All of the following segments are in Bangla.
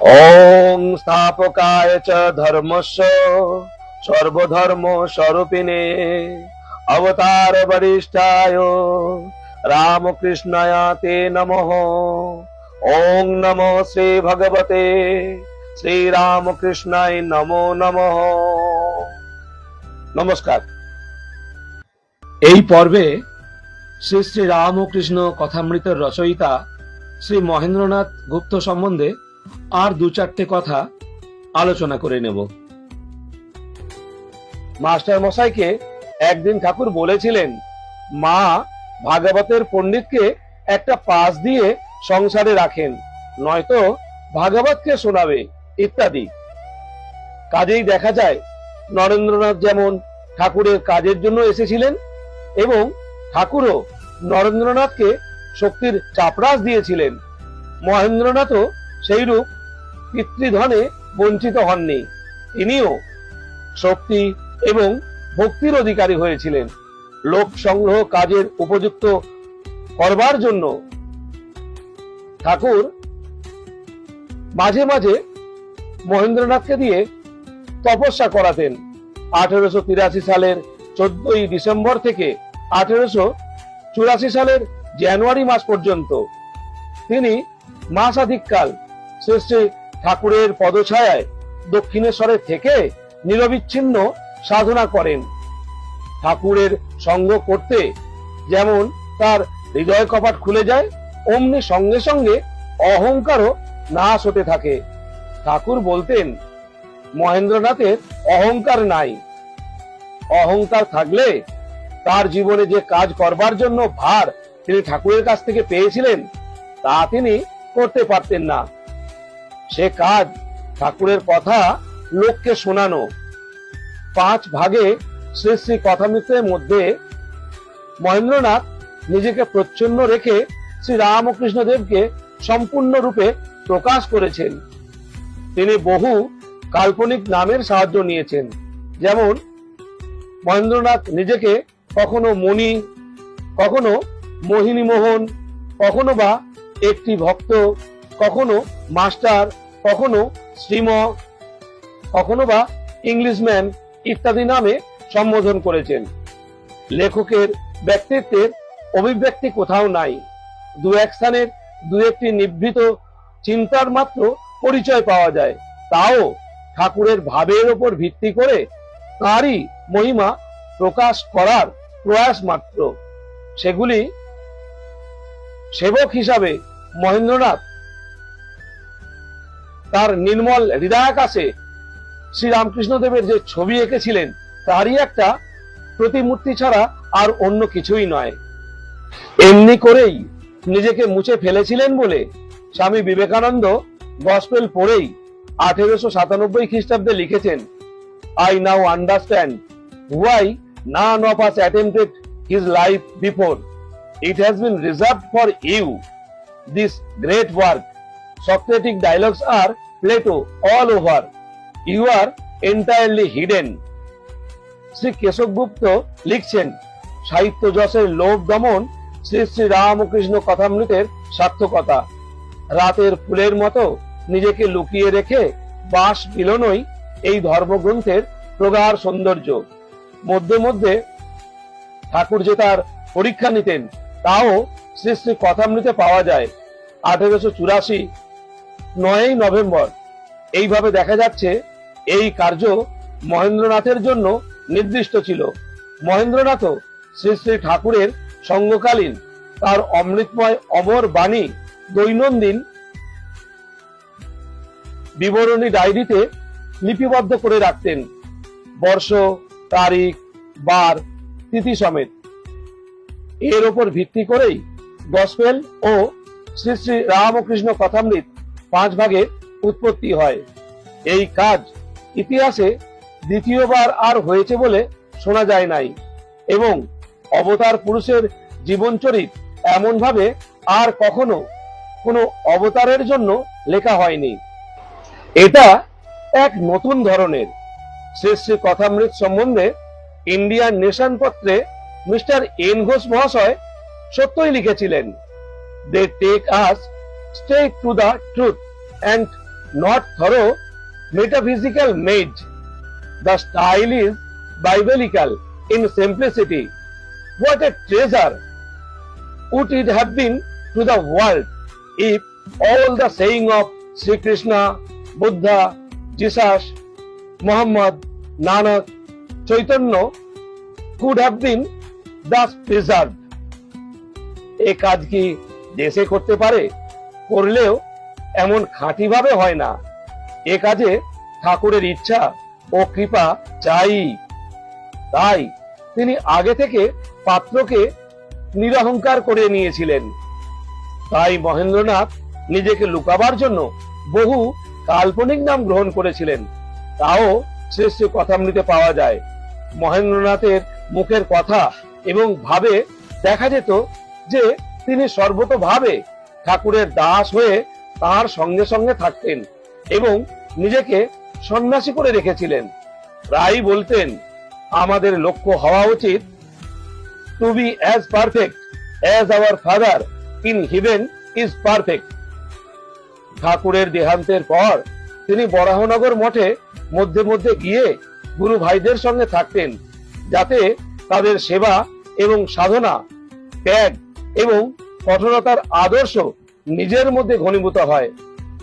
ওং স্থাপকায় চ ধর্মস্য সর্বধর্ম স্বরূপিণে অবতার বরিষ্ঠায় রামকৃষ্ণায় তে নমঃ। ওং নমো শ্রী ভগবতে শ্রীরামকৃষ্ণায় নমো নমঃ। নমস্কার। এই পর্বে শ্রী শ্রী রামকৃষ্ণ কথামৃতের রচয়িতা শ্রী মহেন্দ্রনাথ গুপ্ত সম্বন্ধে আর দু চারটে কথা আলোচনা করে নেব। মাস্টার মশাইকে একদিন ঠাকুর বলেছিলেন, মা ভাগবতের পণ্ডিতকে একটা পাস দিয়ে সংসারে রাখেন, নয়তো ভাগবতকে শোনাবে, ইত্যাদি। কাজেই দেখা যায়, নরেন্দ্রনাথ যেমন ঠাকুরের কাজের জন্য এসেছিলেন এবং ঠাকুরও নরেন্দ্রনাথকে শক্তির চাপরাস দিয়েছিলেন, মহেন্দ্রনাথও সেইরূপ পিতৃধনে বঞ্চিত হননি। তিনিও শক্তি এবং ভক্তির অধিকারী হয়েছিলেন। লোক সংগ্রহ কাজের উপযুক্ত করবার জন্য ঠাকুর মাঝে মাঝে মহেন্দ্রনাথকে দিয়ে তপস্যা করাতেন। আঠেরোশো তিরাশি সালের চোদ্দই ডিসেম্বর থেকে আঠেরোশো চুরাশি সালের জানুয়ারি মাস পর্যন্ত। তিনি মাসাধিককাল শ্রী শ্রী ঠাকুরের পদছায়ায় দক্ষিণেশ্বরে থেকে নিরবিচ্ছিন্ন সাধনা করেন। ঠাকুরের সঙ্গ করতে যেমন তার হৃদয় কপাট খুলে যায়, অমনি সঙ্গে সঙ্গে অহংকারও নাশ হতে থাকে। ঠাকুর বলতেন, মহেন্দ্রনাথের অহংকার নাই। অহংকার থাকলে তার জীবনে যে কাজ করবার জন্য ভার তিনি ঠাকুরের কাছ থেকে পেয়েছিলেন, তা তিনি করতে পারতেন না। সে কাজ ঠাকুরের কথা লোককে শোনানো। পাঁচ ভাগে শ্রী শ্রী কথামৃতের মধ্যে মহেন্দ্রনাথ নিজেকে প্রচ্ছন্ন রেখে শ্রী রামকৃষ্ণ দেবকে সম্পূর্ণরূপে প্রকাশ করেছেন। তিনি বহু কাল্পনিক নামের সাহায্য নিয়েছেন। যেমন, মহেন্দ্রনাথ নিজেকে কখনো মণি, কখনো মোহিনী মোহন কখনো বা একটি ভক্ত, কখনো মাস্টার কখনো শ্রীম কখনো বা ইংলিশম্যান ইত্যাদি নামে সম্বোধন করেছেন। লেখকের ব্যক্তিত্বের অভিব্যক্তি কোথাও নাই। দু এক স্থানের দু একটি নিভৃত চিন্তার মাত্র পরিচয় পাওয়া যায়। তাও ঠাকুরের ভাবের ওপর ভিত্তি করে তাঁরই মহিমা প্রকাশ করার প্রয়াস মাত্র। সেগুলি সেবক হিসাবে মহেন্দ্রনাথ তার নির্মল হৃদয়াকাশে শ্রীরামকৃষ্ণ দেবের যে ছবি এঁকেছিলেন, তারই একটা প্রতিমূর্তি ছাড়া আর অন্য কিছুই নয় এমনি করেই নিজেকে মুছে ফেলেছিলেন বলে স্বামী বিবেকানন্দ গসপেল পড়েই আঠেরোশো সাতানব্বই খ্রিস্টাব্দে লিখেছেন I now understand why none of us attempted his life before. It has been reserved for you. This great work. Socratic dialogues are Plato all over. You are entirely hidden. Shri Keshavgupta লিখছেন, সাহিত্য যশের লোভ দমন শ্রী শ্রী রামকৃষ্ণ কথামৃতের সার্থকতা রাতের ফুলের মতো নিজেকে লুকিয়ে রেখে বাস মিলনই এই ধর্মগ্রন্থের প্রগাঢ় সৌন্দর্য মধ্যে মধ্যে ঠাকুর যে তার পরীক্ষা নিতেন, তাও শ্রী শ্রী কথামৃতে পাওয়া যায় আঠেরোশো চুরাশি নয়ই নভেম্বর। এইভাবে দেখা যাচ্ছে, এই কার্য মহেন্দ্রনাথের জন্য নির্দিষ্ট ছিল। মহেন্দ্রনাথও শ্রী শ্রী ঠাকুরের সঙ্গকালীন তার অমৃতময় অমর বাণী দৈনন্দিন বিবরণী ডায়েরিতে লিপিবদ্ধ করে রাখতেন। বর্ষ, তারিখ, বার, তিথি সমেত। এর ওপর ভিত্তি করেই গসপেল ও শ্রী শ্রী রামকৃষ্ণ কথামৃত পাঁচ ভাগে উৎপত্তি হয়। এই কাজ ইতিহাসে দ্বিতীয়বার আর হয়েছে বলে শোনা যায় নাই এবং অবতার পুরুষের জীবনচরিত এমন ভাবে আর কখনো কোনো অবতারের জন্য লেখা হয়নি। এটা এক নতুন ধরনের। শ্রী শ্রী কথামৃত সম্বন্ধে ইন্ডিয়ান নেশন পত্রে মিস্টার এন ঘোষ মহাশয় সত্যই লিখেছিলেন they take us stay to the truth and not thorough, metaphysical made. The style is biblical in simplicity. What a treasure would it have been to the world if all the saying of Sri Krishna, Buddha, Jesus, Muhammad, Nanak, Chaitanya could have been thus preserved. এ কাজ কি দেশে করতে পারে করলেও এমন খাঁটি ভাবে হয় না। এ কাজে ঠাকুরের ইচ্ছা ও কৃপা চাই। তাই তিনি আগে থেকে পাত্রকে নিরহংকার করে নিয়েছিলেন। তাই মহেন্দ্রনাথ নিজেকে লুকাবার জন্য বহু কাল্পনিক নাম গ্রহণ করেছিলেন। তাও শ্রেষ্ঠ কথা কথামৃতে পাওয়া যায়। মহেন্দ্রনাথের মুখের কথা এবং ভাবে দেখা যেত যে তিনি সর্বতভাবে ঠাকুরের দাস হয়ে তার সঙ্গে সঙ্গে থাকতেন এবং নিজেকে সন্ন্যাসী করে রেখেছিলেন। রাই বলতেন, আমাদের লক্ষ্য হওয়া উচিত। To be as perfect as our father in heaven is perfect ঠাকুরের দেহান্তের পর তিনি বরাহনগর মঠে মধ্যে মধ্যে গিয়ে গুরু ভাইদের সঙ্গে থাকতেন, যাতে তাদের সেবা এবং সাধনা, ত্যাগ এবং কঠোরতার আদর্শ নিজের মধ্যে ঘনীভূত হয়।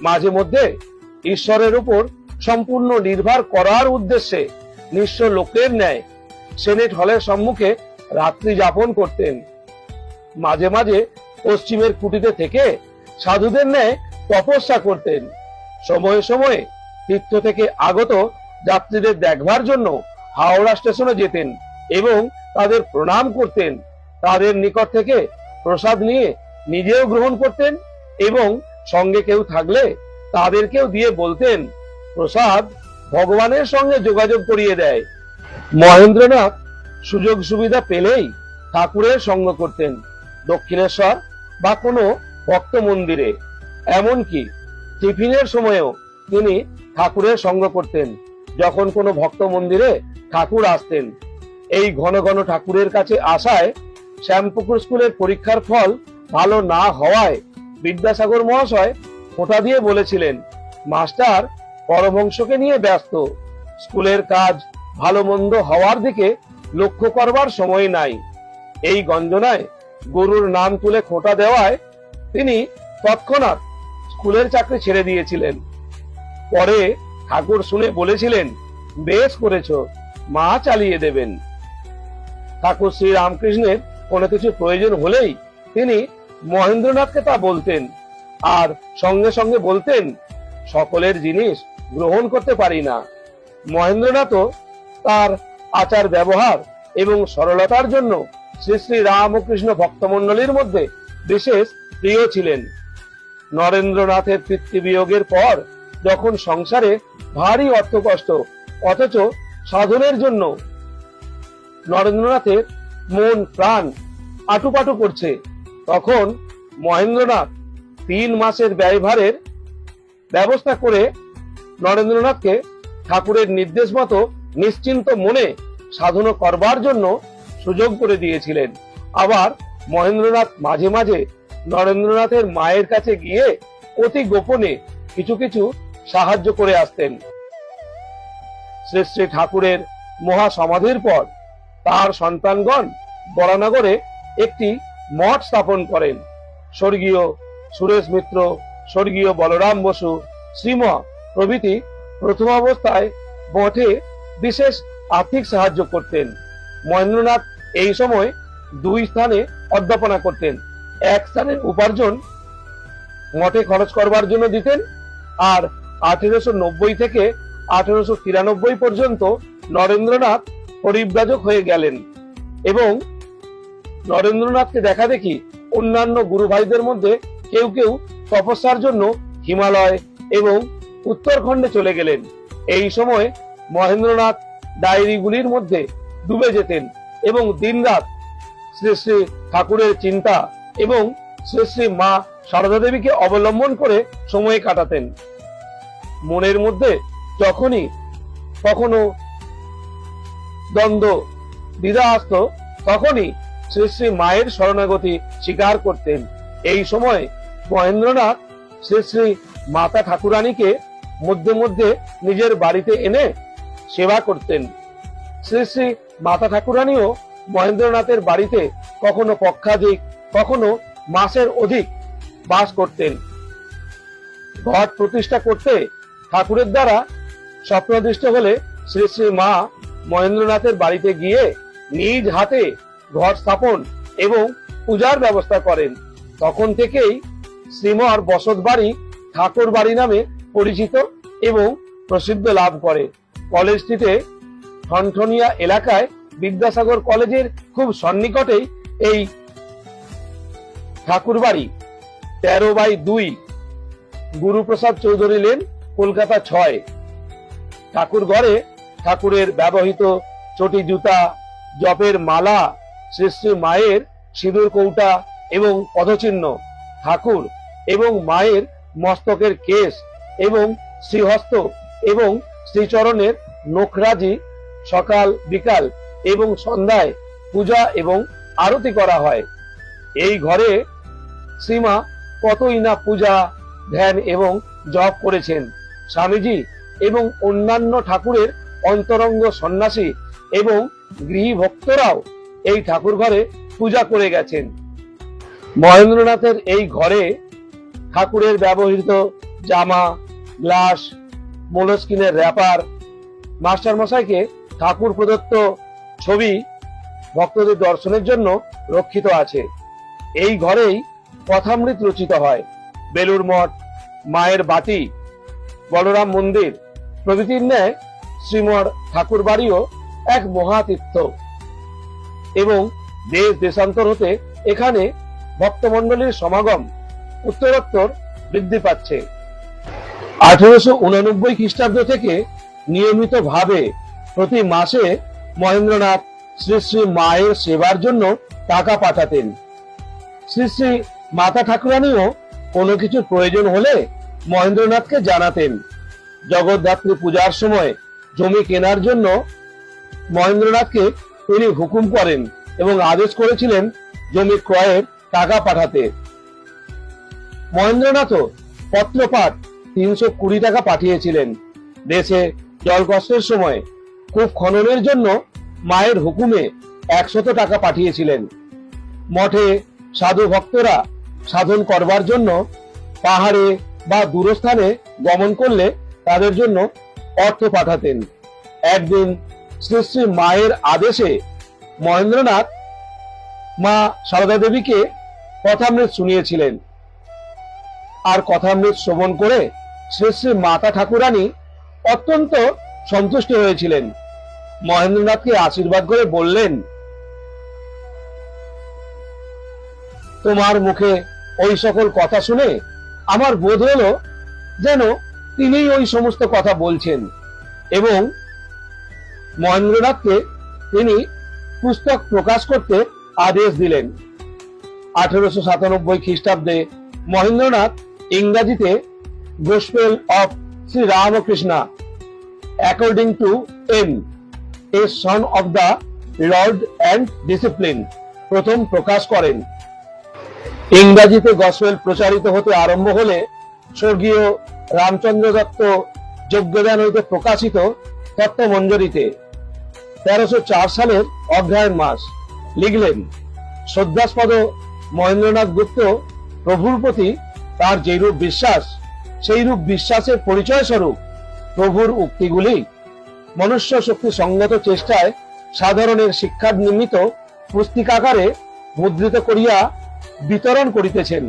মাঝে মধ্যে ঈশ্বরের উপর সম্পূর্ণ নির্ভর করার উদ্দেশ্যে নিঃস্ব লোকের ন্যায় সেনেট হলের সম্মুখে রাত্রি যাপন করতেন। মাঝে মাঝে পশ্চিমের কুটিতে থেকে সাধুদের ন্যায় তপস্যা করতেন। সময়ে সময়ে তীর্থ থেকে আগত যাত্রীদের দেখবার জন্য হাওড়া স্টেশনে যেতেন এবং তাদের প্রণাম করতেন। তাদের নিকট থেকে প্রসাদ নিয়ে নিজেও গ্রহণ করতেন এবং সঙ্গে কেউ থাকলে তাদেরকেও দিয়ে বলতেন, প্রসাদ ভগবানের সঙ্গে যোগাযোগ করিয়ে দেয়। মহেন্দ্রনাথ সুযোগ সুবিধা পেলেই ঠাকুরের সঙ্গ করতেন, দক্ষিণেশ্বর বা কোনো ভক্ত মন্দিরে। এমনকি টিফিনের সময়ও তিনি ঠাকুরের সঙ্গ করতেন, যখন কোনো ভক্ত মন্দিরে ঠাকুর আসতেন। এই ঘন ঘন ঠাকুরের কাছে আসায় শ্যামপুকুর স্কুলের পরীক্ষার ফল ভালো না হওয়ায় বিদ্যাসাগর মহাশয় ফোঁটা দিয়ে বলেছিলেন, মাস্টার, পরমহংসকে নিয়ে ব্যস্ত। স্কুলের কাজ ভালো মন্দ হওয়ার দিকে লক্ষ্য করবার সময় নাই। এই গঞ্জনায় গরুর নাম তুলে খোঁটা দেওয়ায় তিনি তৎক্ষণাৎ স্কুলের চাকরি ছেড়ে দিয়েছিলেন। পরে ঠাকুর শুনে বলেছিলেন, বেশ করেছ, মা চালিয়ে দেবেন। ঠাকুর শ্রী রামকৃষ্ণের কোনো কিছু প্রয়োজন হলেই তিনি মহেন্দ্রনাথকে তা বলতেন। আর সঙ্গে সঙ্গে বলতেন, সকলের জিনিস গ্রহণ করতে পারি না। মহেন্দ্রনাথও তার আচার ব্যবহার এবং সরলতার জন্য শ্রী শ্রী রামকৃষ্ণ ভক্তমণ্ডলীর মধ্যে বিশেষ প্রিয় ছিলেন। নরেন্দ্রনাথের পিতৃবিয়োগের পর যখন সংসারে ভারী অর্থকষ্ট, অথচ সাধনের জন্য নরেন্দ্রনাথের মন প্রাণ আটুপাটু করছে তখন মহেন্দ্রনাথ তিন মাসের ব্যয়ভারের ব্যবস্থা করে নরেন্দ্রনাথকে ঠাকুরের নির্দেশ মতো নিশ্চিন্ত মনে সাধনা করবার জন্য সুযোগ করে দিয়েছিলেন। আবার মহেন্দ্রনাথ মাঝে মাঝে নরেন্দ্রনাথের মায়ের কাছে গিয়ে অতি গোপনে কিছু কিছু সাহায্য করে আসতেন। শ্রী শ্রী ঠাকুরের মহা সমাধির পর তার সন্তানগণ বরানগরে একটি মঠ স্থাপন করেন স্বর্গীয় সুরেশ মিত্র, স্বর্গীয় বলরাম বসু। শ্রীম প্রভৃতি প্রথম অবস্থায় মঠে বিশেষ আর্থিক সাহায্য করতেন। মহেন্দ্রনাথ এই সময় দুই স্থানে অধ্যাপনা করতেন। এক স্থানের উপার্জন মঠে খরচ করবার জন্য দিতেন আর আঠেরোশো নব্বই থেকে আঠেরোশো তিরানব্বই পর্যন্ত নরেন্দ্রনাথ পরিব্রাজক হয়ে গেলেন এবং নরেন্দ্রনাথকে দেখা দেখি অন্যান্য গুরু ভাইদের মধ্যে কেউ কেউ তপস্যার জন্য হিমালয় এবং উত্তরখণ্ডে চলে গেলেন। এই সময় মহেন্দ্রনাথ ডায়েরিগুলির মধ্যে ডুবে যেতেন এবং দিনরাত শ্রী শ্রী ঠাকুরের চিন্তা এবং শ্রী শ্রী মা সারদা দেবীকে অবলম্বন করে সময় কাটাতেন। মনের মধ্যে যখনই কখনো দ্বন্দ্ব দ্বিধা আসতো, তখনই শ্রী শ্রী মায়ের শরণাগতি স্বীকার করতেন। এই সময় মহেন্দ্রনাথ শ্রী শ্রী মাতা ঠাকুরানীকে মধ্যে মধ্যে নিজের বাড়িতে এনে সেবা করতেন। শ্রী শ্রী মাতা ঠাকুরানীও মহেন্দ্রনাথের বাড়িতে কখনো পক্ষাধিক, কখনো মাসের অধিক বাস করতেন। ঘট প্রতিষ্ঠা করতে ঠাকুরের দ্বারা স্বপ্নদৃষ্ট হলে শ্রী শ্রী মা মহেন্দ্রনাথের বাড়িতে গিয়ে নিজ হাতে ঘর স্থাপন এবং পূজার ব্যবস্থা করেন। তখন থেকেই শ্রীমর বসত বাড়ি ঠাকুর বাড়ি নামে পরিচিত এবং প্রসিদ্ধ লাভ করে। কলেজটিতে ঠনঠনিয়া এলাকায় বিদ্যাসাগর কলেজের খুব সন্নিকটেই এই ঠাকুর বাড়ি তেরো বাই দুই গুরুপ্রসাদ চৌধুরী লেন, কলকাতা ছয়। ঠাকুর ঘরে ঠাকুরের ব্যবহৃত চটি জুতা, জপের মালা শ্রী শ্রী মায়ের সিঁদুর কৌটা এবং পদচিহ্ন, ঠাকুর এবং মায়ের মস্তকের কেশ এবং শ্রীহস্ত এবং শ্রীচরণের নখরাজি সকাল বিকাল এবং সন্ধ্যায় পূজা এবং আরতি করা হয়। এই ঘরে শ্রীমা কতই না পূজা, ধ্যান এবং জপ করেছেন। স্বামীজি এবং অন্যান্য ঠাকুরের অন্তরঙ্গ সন্ন্যাসী এবং গৃহী ভক্তরাও এই ঠাকুর ঘরে পূজা করে গেছেন। মহেন্দ্রনাথের এই ঘরে ঠাকুরের ব্যবহৃত জামা, গ্লাস, মোলস্কিনের র্যাপার মাস্টার মশাইকে ঠাকুর প্রদত্ত ছবি ভক্তদের দর্শনের জন্য রক্ষিত আছে। এই ঘরেই কথামৃত রচিত হয়। বেলুর মঠ, মায়ের বাতি, বলরাম মন্দির প্রভৃতির ন্যায় শ্রীমর ঠাকুর বাড়িও এক মহাতীর্থ। এবং দেশ দেশান্তর হতে এখানে ভক্তমণ্ডলীর সমাগম, উত্তরোত্তর বৃদ্ধি পাচ্ছে। আঠেরোশো উনানব্বই খ্রিস্টাব্দ থেকে নিয়মিত ভাবে প্রতি মাসে মহেন্দ্রনাথ শ্রী শ্রী মায়ের সেবার জন্য টাকা পাঠাতেন। শ্রী শ্রী মাতা ঠাকুরানিও কোনো কিছু প্রয়োজন হলে মহেন্দ্রনাথকে জানাতেন। জগদ্ধাত্রী পূজার সময় জমি কেনার জন্য মহেন্দ্রনাথকে তিনি হুকুম করেন এবং আদেশ করেছিলেন জমি ক্রয়ের টাকা পাঠাতে। মহেন্দ্রনাথও পত্রপাঠ তিনশো কুড়ি টাকা পাঠিয়েছিলেন। দেশে জল কষ্টের সময় খুব খননের জন্য মায়ের হুকুমে একশত টাকা পাঠিয়েছিলেন। মঠে সাধু ভক্তরা সাধন করবার জন্য পাহাড়ে বা দূরস্থানে গমন করলে তাদের জন্য অর্থ পাঠাতেন। একদিন শ্রী শ্রী মায়ের আদেশে মহেন্দ্রনাথ মা সারদা দেবীকে কথামৃত শুনিয়েছিলেন। আর কথামৃত শ্রবণ করে শ্রী শ্রী মাতা ঠাকুরানী অত্যন্ত সন্তুষ্ট হয়েছিলেন। মহেন্দ্রনাথকে আশীর্বাদ করে বললেন, তোমার মুখে ওই সকল কথা শুনে আমার বোধ হলো যেন তিনিই ওই সমস্ত কথা বলছেন এবং মহেন্দ্রনাথকে তিনি পুস্তক প্রকাশ করতে আদেশ দিলেন। আঠেরোশো সাতানব্বই খ্রিস্টাব্দে মহেন্দ্রনাথ ইংরাজিতে gospel of Shri Ramakrishna according to M a son of the lord and disciple প্রথম প্রকাশ করেন। ইংরাজিতে গসপেল প্রচারিত হতে আরম্ভ হলে স্বর্গীয় রামচন্দ্র দত্ত যোগ্যদান হইতে প্রকাশিত তত্ত্বমঞ্জরিতে তেরোশো চার সালের অধ্যায়ন মাস লিখলেন শ্রদ্ধাস্পদ মহেন্দ্রনাথ গুপ্ত প্রভুর প্রতি তার যেরূপ বিশ্বাস সেই রূপ বিশ্বাসের পরিচয় স্বরূপ প্রভুর উক্তিগুলি মনুষ্য শক্তি সঙ্গত চেষ্টায় সাধারণের শিক্ষার নিমিত্ত পুস্তিকাকারে মুদ্রিত করিয়া বিতরণ করিতেছেন।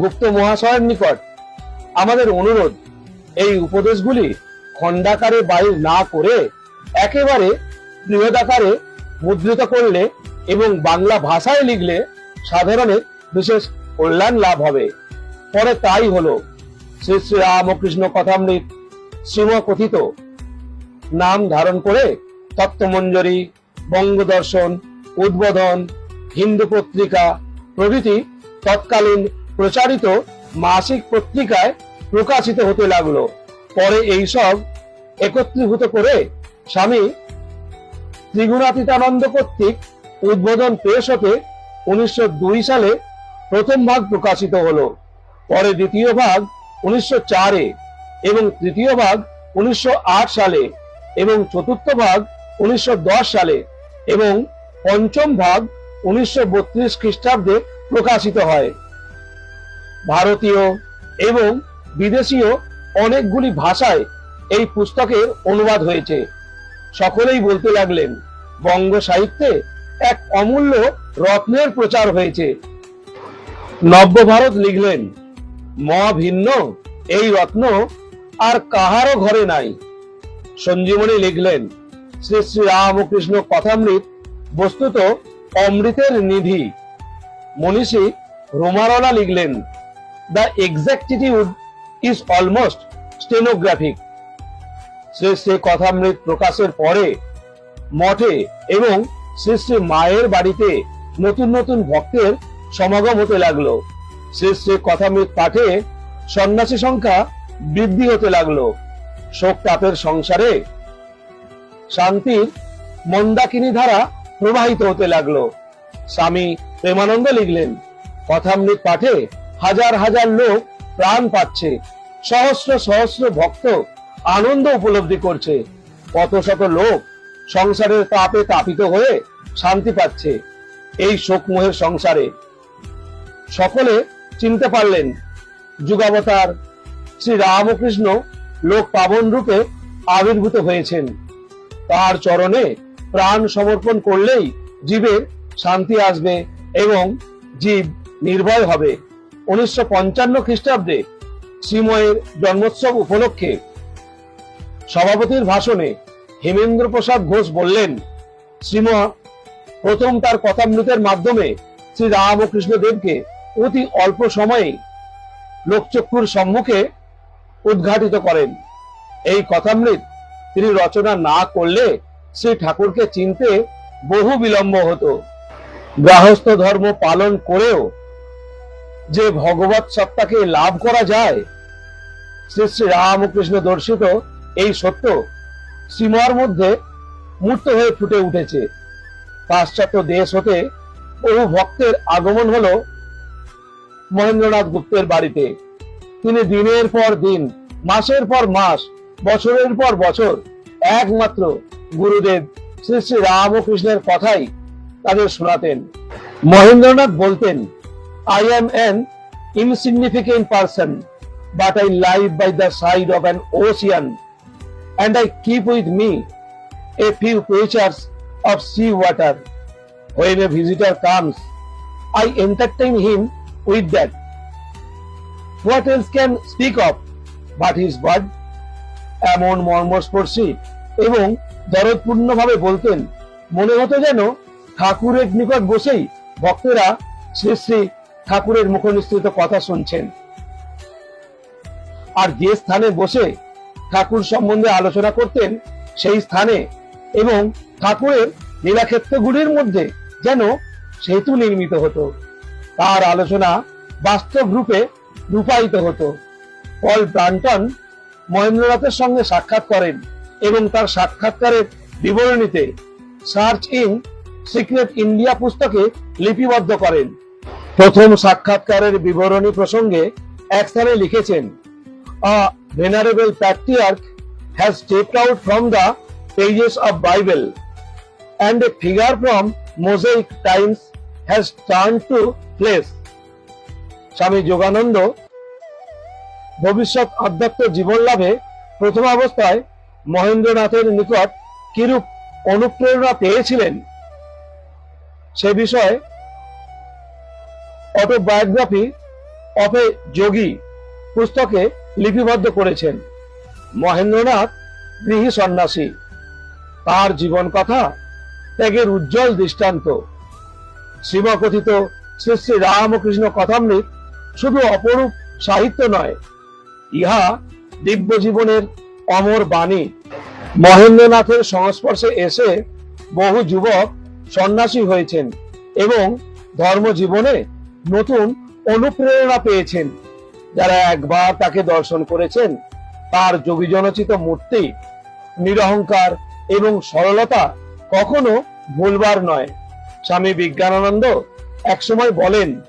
গুপ্ত মহাশয়ের নিকট আমাদের অনুরোধ এই উপদেশগুলি খণ্ডাকারে বাইর না করে একেবারে বৃহদাকারে মুদ্রিত করলে এবং বাংলা ভাষায় লিখলে সাধারণের বিশেষ কল্যাণ লাভ হবে। পরে তাই হলো। শ্রী শ্রী রামকৃষ্ণ কথামৃত শ্রীম কথিত নাম ধারণ করে তত্ত্বমঞ্জরি, বঙ্গদর্শন, উদ্বোধন, হিন্দু পত্রিকা প্রভৃতি তৎকালীন প্রচারিত মাসিক পত্রিকায় প্রকাশিত হতে লাগল। পরে এইসব একত্রীভূত করে স্বামী ত্রিগুণাতীতানন্দ কর্তৃক উদ্বোধন পেশ হতে উনিশশো সালে প্রথম ভাগ প্রকাশিত হলো, পরে দ্বিতীয় ভাগ উনিশশো এবং তৃতীয় ভাগ উনিশশো আট সালে এবং চতুর্থ ভাগ উনিশশো দশ সালে এবং পঞ্চম ভাগ উনিশশো বত্রিশ খ্রিস্টাব্দে প্রকাশিত হয়। ভারতীয় এবং বিদেশীয় অনেকগুলি ভাষায় এই পুস্তকের অনুবাদ হয়েছে। সকলেই বলতে লাগলেন, বঙ্গ সাহিত্যে এক অমূল্য রত্নের প্রচার হয়েছে। নব্য ভারত লিখলেন, ম ভিন্ন, এই রত্ন আর কাহারও ঘরে নাই। সঞ্জীবনী লিখলেন, শ্রী শ্রী রামকৃষ্ণ কথামৃত, বস্তুত অমৃতের নিধি। মনীষী রোমারলা লিখলেন, the exactitude is almost stenographic Shri Shri Kathamrita প্রকাশের পরে, মঠে এবং শ্রী শ্রী মায়ের বাড়িতে নতুন নতুন ভক্তের সমাগম হতে লাগল। শ্রী শ্রী কথামৃত পাঠে সন্ন্যাসী সংখ্যা বৃদ্ধি হতে লাগল। শোক তাপের সংসারে শান্তির মন্দাকিনী ধারা প্রবাহিত হতে লাগল। স্বামী প্রেমানন্দ লিখলেন কথামৃত পাঠে হাজার হাজার লোক প্রাণ পাচ্ছে। সহস্র সহস্র ভক্ত আনন্দ উপলব্ধি করছে। কত শত লোক সংসারের তাপে তাপিত হয়ে শান্তি পাচ্ছে এই শোকমোহের সংসারে। সকলে চিনতে পারলেন, যুগাবতার শ্রী রামকৃষ্ণ লোক পাবন রূপে আবির্ভূত হয়েছেন। তার চরণে প্রাণ সমর্পণ করলেই জীবের শান্তি আসবে এবং জীব নির্ভয় হবে। উনিশশো পঞ্চান্ন খ্রিস্টাব্দে শ্রীময়ের জন্মোৎসব উপলক্ষে সভাপতির ভাষণে হেমেন্দ্র প্রসাদ ঘোষ বললেন, শ্রীম, প্রথম তার কথামৃতের মাধ্যমে শ্রী রামকৃষ্ণ দেবকে অতি অল্প সময়ে লোকচক্ষুর সম্মুখে উদ্ঘাটিত করেন। এই কথামৃত তিনি রচনা না করলে শ্রী ঠাকুরকে চিনতে বহু বিলম্ব হতো। গৃহস্থ ধর্ম পালন করেও যে ভগবত সত্তাকে লাভ করা যায় শ্রী শ্রী রামকৃষ্ণ দর্শিত এই সত্য শ্রীমর মধ্যে মূর্ত হয়ে ফুটে উঠেছে। পাশ্চাত্য দেশ হতে বহু ভক্তের আগমন হলো মহেন্দ্রনাথ গুপ্তের বাড়িতে। তিনি দিনের পর দিন, মাসের পর মাস, বছরের পর বছর একমাত্র গুরুদেব শ্রী শ্রী রামকৃষ্ণের কথাই তাদের শোনাতেন। মহেন্দ্রনাথ বলতেন I am an insignificant person but I live by the side of an ocean, and I keep with me a few pitchers of sea water. When a visitor comes, I entertain him with that. What else can speak of but his word? এমন মর্মস্পর্শী এবং দরদপূর্ণভাবে বলতেন মনে হতো যেন ঠাকুরের নিকট বসেই ভক্তেরা শ্রী শ্রী ঠাকুরের মুখনিসৃত কথা শুনছেন আর যে স্থানে বসে ঠাকুর সম্বন্ধে আলোচনা করতেন, সেই স্থানে এবং ঠাকুরের লীলাক্ষেত্রগুলির মধ্যে যেন সেতু নির্মিত হতো। তার আলোচনা বাস্তব রূপে রূপায়িত হতো। পল ব্রান্টন মহেন্দ্রনাথের সঙ্গে সাক্ষাৎ করেন এবং তার সাক্ষাৎকারের বিবরণীতে সার্চ ইন সিক্রেট ইন্ডিয়া পুস্তকে লিপিবদ্ধ করেন। প্রথম সাক্ষাৎকারের বিবরণী প্রসঙ্গে এক স্থানে লিখেছেন a venerable patriarch has stepped out from the pages of Bible and a figure from Mosaic times has turned to flesh. স্বামী যোগানন্দ ভবিষ্যৎ অধ্যক্ষ জীবন লাভে প্রথম অবস্থায় মহেন্দ্রনাথের নিকট কিরূপ অনুপ্রেরণা পেয়েছিলেন সে বিষয়ে অটোবায়োগ্রাফি অফ এ যোগী পুস্তকে লিপিবদ্ধ করেছেন। মহেন্দ্রনাথ গৃহী সন্ন্যাসী। তার জীবন কথা ত্যাগের উজ্জ্বল দৃষ্টান্ত। শ্রীমকথিত শ্রী শ্রী রামকৃষ্ণ কথামৃত শুধু অপরূপ সাহিত্য নয়, ইহা দিব্য জীবনের অমর বাণী। মহেন্দ্রনাথের সংস্পর্শে এসে বহু যুবক সন্ন্যাসী হয়েছেন এবং ধর্মজীবনে নতুন অনুপ্রেরণা পেয়েছেন। যারা একবার তাকে দর্শন করেছেন, তার যোগীজনচিত মূর্তি, নিরহংকার এবং সরলতা কখনো ভুলবার নয়। স্বামী বিজ্ঞানানন্দ একসময় বলেন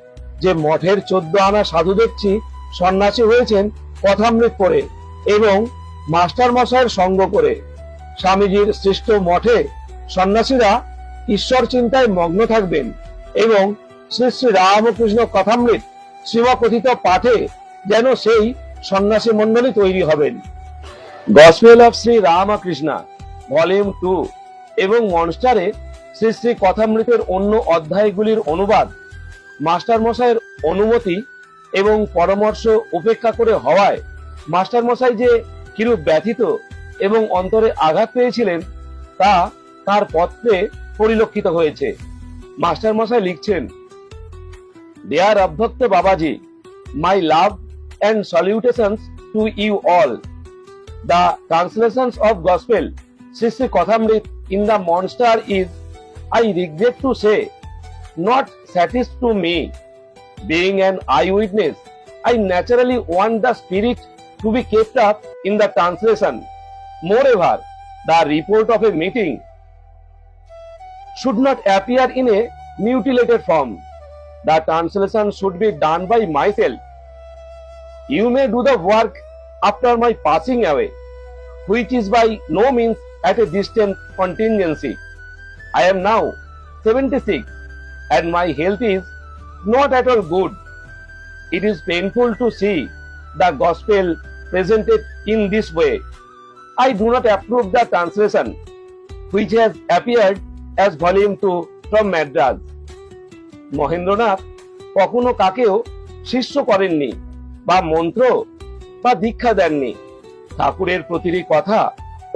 যে, মঠের চোদ্দ আনা সাধু দেখছি সন্ন্যাসী হয়েছেন কথামৃত করে এবং মাস্টার মশাইয়ের সঙ্গ করে। স্বামীজির সৃষ্ট মঠে সন্ন্যাসীরা ঈশ্বর চিন্তায় মগ্ন থাকবেন এবং শ্রী শ্রী রামকৃষ্ণ কথামৃত শ্রীমকথিত পাঠে যেন সেই সন্ন্যাসী মণ্ডলী তৈরি হবেন। Gospel of Shri Ramakrishna volume two এবং মনস্টারে শ্রী শ্রী কথামৃতের অন্য অধ্যায়গুলির অনুবাদ মাস্টার মশাইয়ের অনুমতি এবং পরামর্শ উপেক্ষা করে হওয়ায় মাস্টার মশাই যে কিরূপ ব্যথিত এবং অন্তরে আঘাত পেয়েছিলেন, তা তার পত্রে পরিলক্ষিত হয়েছে। মাস্টার মশাই লিখছেন, dear Abhyakta Babaji, my love and salutations to you all. The translations of Gospel, Shri Kothamrit in the monster is, I regret to say, not satis to me. Being an eyewitness, I naturally want the spirit to be kept up in the translation. Moreover, the report of a meeting should not appear in a mutilated form. The translation should be done by myself. You may do the work after my passing away, which is by no means at a distant contingency. I am now 76 and my health is not at all good. It is painful to see the gospel presented in this way. I do not approve the translation which has appeared as volume 2 from Madras. Mahendranath কখনো কাকেও শিষ্য করেননি বা মন্ত্র বা দীক্ষা দেননি। ঠাকুরের প্রতিটি কথা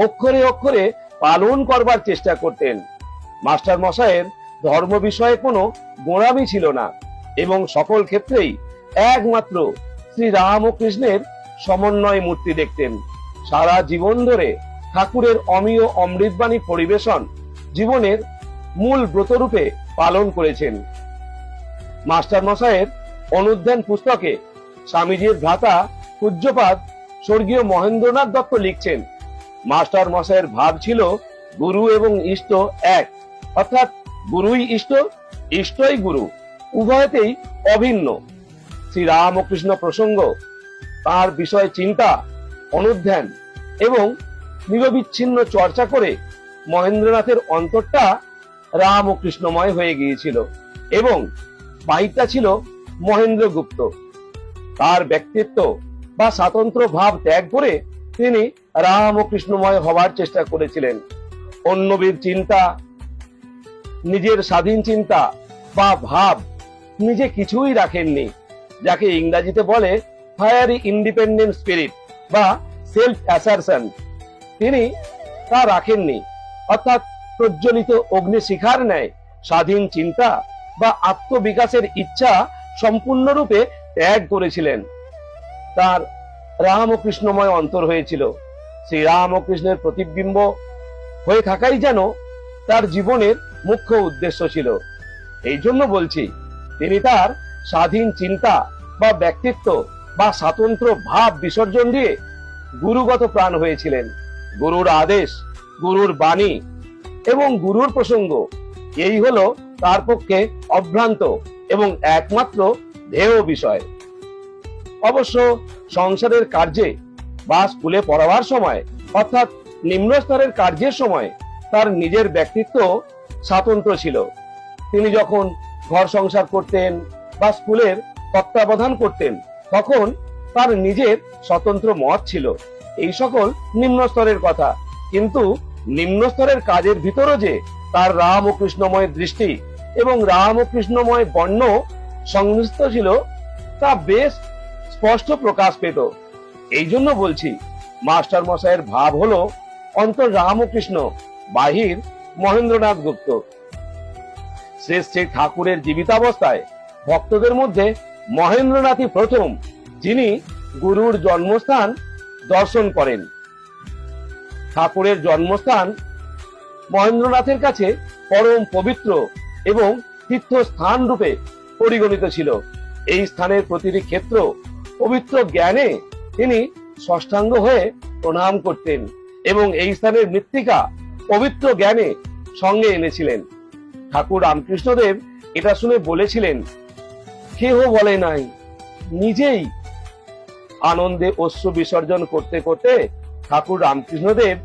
অক্ষরে অক্ষরে পালন করবার চেষ্টা করতেন। মাস্টার মশাইয়ের ধর্ম বিষয়ে কোনো গোড়ামি ছিল না এবং সকল ক্ষেত্রেই একমাত্র শ্রী রাম ও কৃষ্ণের সমন্বয় মূর্তি দেখতেন। সারা জীবন ধরে ঠাকুরের অমীয় অমৃতবাণী পরিবেশন জীবনের মূল ব্রতরূপে পালন করেছেন। মাস্টার মশাইয়ের অনুধ্যান পুস্তকে স্বামীজির ভ্রাতা পূজ্যপাদ স্বর্গীয় মহেন্দ্রনাথ দত্ত লিখছেন, মাস্টার মশাইয়ের ভাব ছিল গুরু এবং ইষ্ট এক। অর্থাৎ গুরুই ইষ্ট, ইষ্টই গুরু, উভয়তেই অভিন্ন। শ্রী রাম ও কৃষ্ণ প্রসঙ্গ, তার বিষয় চিন্তা, অনুধ্যান এবং নিরবিচ্ছিন্ন চর্চা করে মহেন্দ্রনাথের অন্তরটা রাম ও কৃষ্ণময় হয়ে গিয়েছিল এবং বাহিরটা ছিল মহেন্দ্রগুপ্ত। তার ব্যক্তিত্ব বা স্বাতন্ত্র ভাব ত্যাগ করে তিনি রাম ও কৃষ্ণময় হবার চেষ্টা করেছিলেন। অন্যবীর চিন্তা, নিজের স্বাধীন চিন্তা বা ভাব নিজে কিছুই রাখেননি, যাকে ইংরাজিতে বলে ফায়ারি ইন্ডিপেন্ডেন্ট স্পিরিট বা সেলফ অ্যাসারশন তিনি তা রাখেননি, অর্থাৎ প্রজ্বলিত অগ্নিশিখার ন্যায় স্বাধীন চিন্তা বা আত্মবিকাশের ইচ্ছা সম্পূর্ণরূপে ত্যাগ করেছিলেন। তার রাম ও কৃষ্ণময় অন্তর হয়েছিল। শ্রী রাম ও কৃষ্ণের প্রতিবিম্ব হয়ে থাকাই যেন তার জীবনের মুখ্য উদ্দেশ্য ছিল। এই জন্য বলছি, তিনি তার স্বাধীন চিন্তা বা ব্যক্তিত্ব বা স্বাতন্ত্র ভাব বিসর্জন দিয়ে গুরুগত প্রাণ হয়েছিলেন। গুরুর আদেশ, গুরুর বাণী এবং গুরুর প্রসঙ্গ, এই হলো তার পক্ষে অভ্রান্ত এবং একমাত্র ধ্যেয় বিষয়। অবশ্য সংসারের কার্যে বা স্কুলে পড়াবার সময়, অর্থাৎ নিম্ন স্তরের কার্যের সময়, তার নিজের ব্যক্তিত্ব স্বাতন্ত্র ছিল। তিনি যখন ঘর সংসার করতেন বা স্কুলের তত্ত্বাবধান করতেন, তখন তার নিজের স্বতন্ত্র মত ছিল। এই সকল নিম্ন স্তরের কথা। কিন্তু নিম্ন স্তরের কাজের ভিতরও যে তার রাম ও কৃষ্ণময় দৃষ্টি এবং রাম ও কৃষ্ণময় বর্ণ সংমিশ্রিত ছিল তা বেশ স্পষ্ট প্রকাশ পেত। এই জন্য বলছি, মাস্টার মশাইয়ের ভাব হলো অন্তর রাম ও কৃষ্ণ বাহির মহেন্দ্রনাথ গুপ্ত। শ্রী শ্রী ঠাকুরের জীবিতাবস্থায় ভক্তদের মধ্যে মহেন্দ্রনাথই প্রথম, যিনি গুরুর জন্মস্থান দর্শন করেন। ঠাকুরের জন্মস্থান মহেন্দ্রনাথের কাছে পরম পবিত্র এবং তীর্থস্থান রূপে পরিগণিত ছিল। এই স্থানের প্রতিটি ক্ষেত্র পবিত্র জ্ঞানে তিনি ষষ্ঠাঙ্গ হয়ে প্রণাম করতেন এবং এই স্থানের মৃত্তিকা পবিত্র জ্ঞানে সঙ্গে এনেছিলেন। ঠাকুর রামকৃষ্ণদেব এটা শুনে বলেছিলেন, কেহ বলে নাই, নিজেই আনন্দে অশ্রু বিসর্জন করতে করতে ঠাকুর রামকৃষ্ণদেব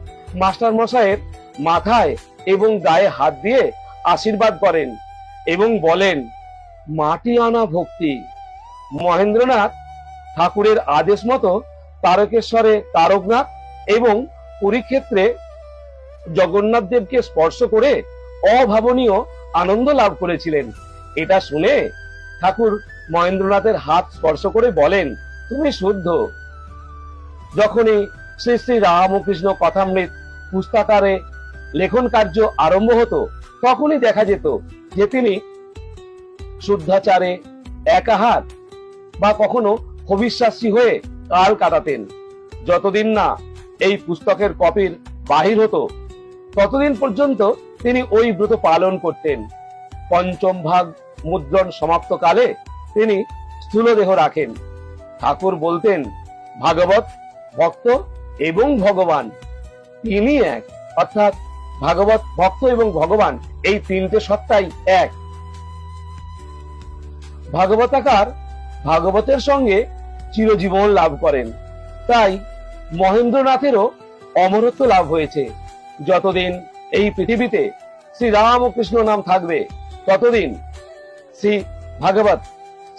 মাস্টার মশাইয়ের মাথায় এবং গায়ে হাত দিয়ে আশীর্বাদ করেন এবং বলেন মাটি আনা ভক্তি। মহেন্দ্রনাথ ঠাকুরের আদেশ মতো তারকেশ্বরে তারকনাথ এবং কুরুক্ষেত্রে জগন্নাথ দেবকে স্পর্শ করে অভাবনীয় আনন্দ লাভ করেছিলেন। এটা শুনে ঠাকুর মহেন্দ্রনাথের হাত স্পর্শ করে বলেন, তুমি শুদ্ধ। যখনই শ্রী শ্রী রামকৃষ্ণ কথামৃত পুস্তাকারে লেখন কার্য আরম্ভ হতো, তখনই দেখা যেত যে তিনি শুদ্ধাচারে একাহার বা কখনো অবিশ্বাসী হয়ে কাল কাটাতেন। যতদিন না এই পুস্তকের কপির বাহির হতো, ততদিন পর্যন্ত তিনি ওই ব্রত পালন করতেন। পঞ্চম ভাগ মুদ্রণ সমাপ্তকালে তিনি স্থূলদেহ রাখেন। ঠাকুর বলতেন, ভাগবত, ভক্ত এবং ভগবান তিনি এক। অর্থাৎ ভাগবত, ভক্ত এবং ভগবান এই তিনটে সত্তাই এক। ভাগবতাকার ভাগবতের সঙ্গে চিরজীবন লাভ করেন। তাই মহেন্দ্রনাথেরও অমরত্ব লাভ হয়েছে। যতদিন এই পৃথিবীতে শ্রী রামকৃষ্ণ নাম থাকবে, ততদিন শ্রী ভাগবত,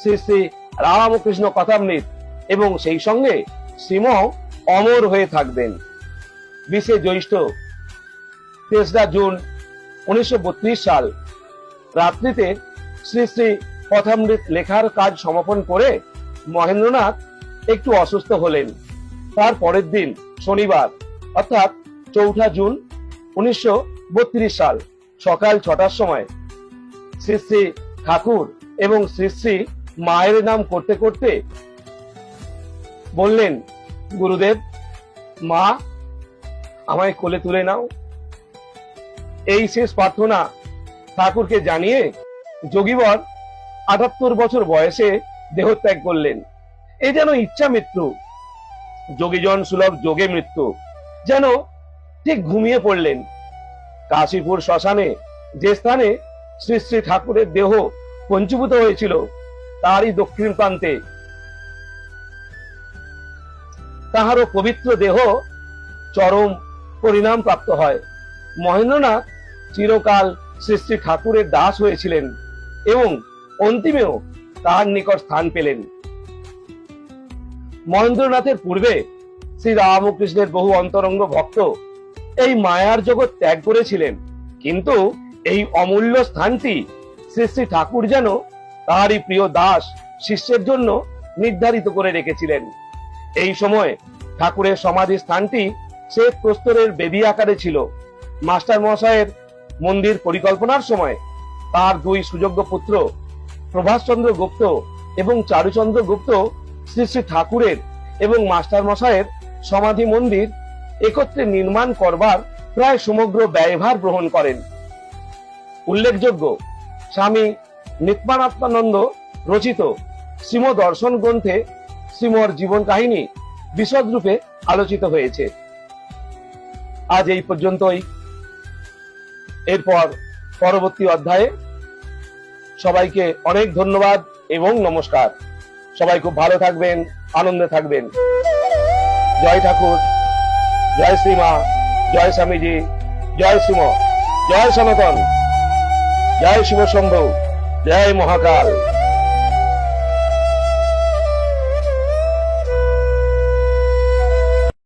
শ্রী শ্রী রামকৃষ্ণ কথামৃত এবং সেই সঙ্গে শ্রীম অমর হয়ে থাকবেন। বিশে জ্যৈষ্ঠ তেসরা জুন উনিশশো বত্রিশ সাল, রাত্রিতে শ্রী শ্রী কথামৃত লেখার কাজ সমাপন করে মহেন্দ্রনাথ একটু অসুস্থ হলেন। তার পরের দিন শনিবার, অর্থাৎ চৌঠা জুন উনিশশো বত্রিশ সাল, সকাল ছটার সময় শ্রী শ্রী ঠাকুর এবং শ্রী শ্রী মায়ের নাম করতে করতে বললেন, গুরুদেব, মা, আমায় কোলে তুলে নাও। এই শেষ প্রার্থনা ঠাকুরকে জানিয়ে যোগীবর আটাত্তর বছর বয়সে দেহত্যাগ করলেন। এই যেন ইচ্ছা মৃত্যু যোগীজন সুলভ যোগে মৃত্যু, যেন ঠিক ঘুমিয়ে পড়লেন। কাশীপুর শ্মশানে যে স্থানে শ্রী শ্রী ঠাকুরের দেহ পঞ্চীভূত হয়েছিল, তারই দক্ষিণ প্রান্তে। তাহারও পবিত্র দেহ চরম পরিণাম প্রাপ্ত হয়। মহেন্দ্রনাথ চিরকাল শ্রী শ্রী ঠাকুরের দাস হয়েছিলেন এবং অন্তিমেও তার নিকট স্থান পেলেন। মহেন্দ্রনাথের পূর্বে শ্রী রামকৃষ্ণের বহু অন্তরঙ্গ ভক্ত এই মায়ার জগৎ ত্যাগ করেছিলেন, কিন্তু এই অমূল্য স্থানটি শ্রী শ্রী ঠাকুর যেন তাহারই প্রিয় দাস শিষ্যের জন্য নির্ধারিত করে রেখেছিলেন। এই সময় ঠাকুরের সমাধি স্থানটি শ্বেত প্রস্তরের বেদি আকারে ছিল। মাস্টার মহাশয়ের মন্দির পরিকল্পনার সময় তার দুই সুযোগ্য পুত্র প্রভাষচন্দ্র গুপ্ত এবং চারুচন্দ্র গুপ্ত শ্রী শ্রী ঠাকুরের এবং মাস্টার মশাইয়ের সমাধি মন্দির একত্রে নির্মাণ করবার প্রায় সমগ্র ব্যয়ভার গ্রহণ করেন। উল্লেখযোগ্য, স্বামী নিত্যানন্দ রচিত শ্রীম দর্শন গ্রন্থে শ্রীমর জীবন কাহিনী বিশদ রূপে আলোচিত হয়েছে। আজ এই পর্যন্তই। এরপর পরবর্তী অধ্যায়ে সবাইকে অনেক ধন্যবাদ এবং নমস্কার। সবাই খুব ভালো থাকবেন, আনন্দে থাকবেন। জয় ঠাকুর, জয় শ্রীমা, জয় স্বামীজি, জয় শ্রীম, জয় সনাতন, জয় শিব শম্ভু জয় মহাকাল।